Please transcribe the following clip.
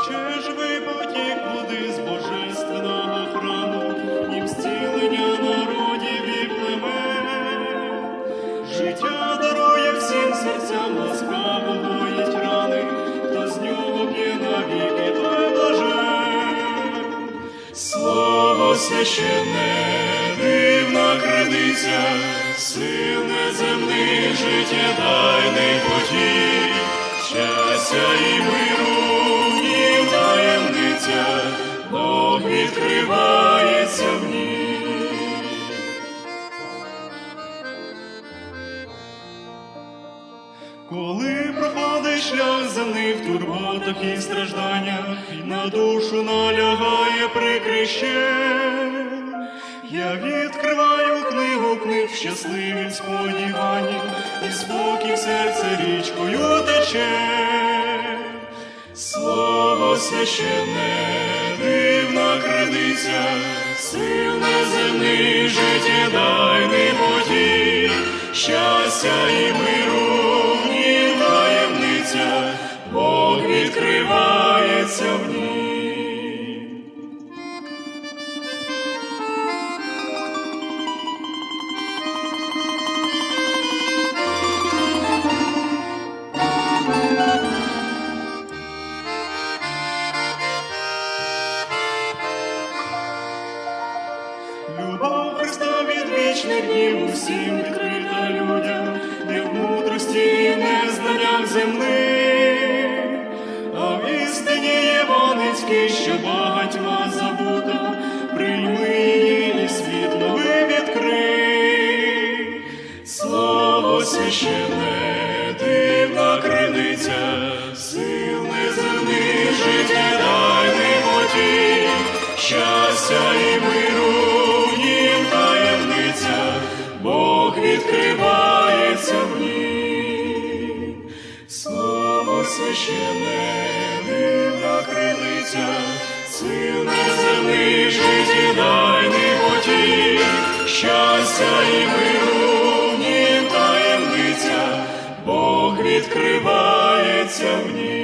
Тече живий потік води з божественного храму, і зцілення народів і племен. Життя дарує всім серцям, ласкаво гоїть рани, хто з нього п'є навіки, той блажен. Слово священне, дивна криниця, сил неземний, життєдайний потік, щастя і відкривається в ній. Коли проходиш шлях земний в турботах і стражданнях, і на душу налягає прикрещен, я відкриваю книгу книг в щасливім сподіванні, і спокій серце річкою тече. Слово священне, дивна крадиця, сил неземний, життєдайний потік, щастя і миру Бог відкривається в ній. Вічних днів усім відкрита людям, не в мудрості і не знаннях земних, а в істині Єваницькій, що багатьма забута, прийми її і світ новий відкрий. Слово священне, священне дивна криниця, сила землі житті дайний поті, щастя і миру в ній таємниця, Бог відкривається в ній.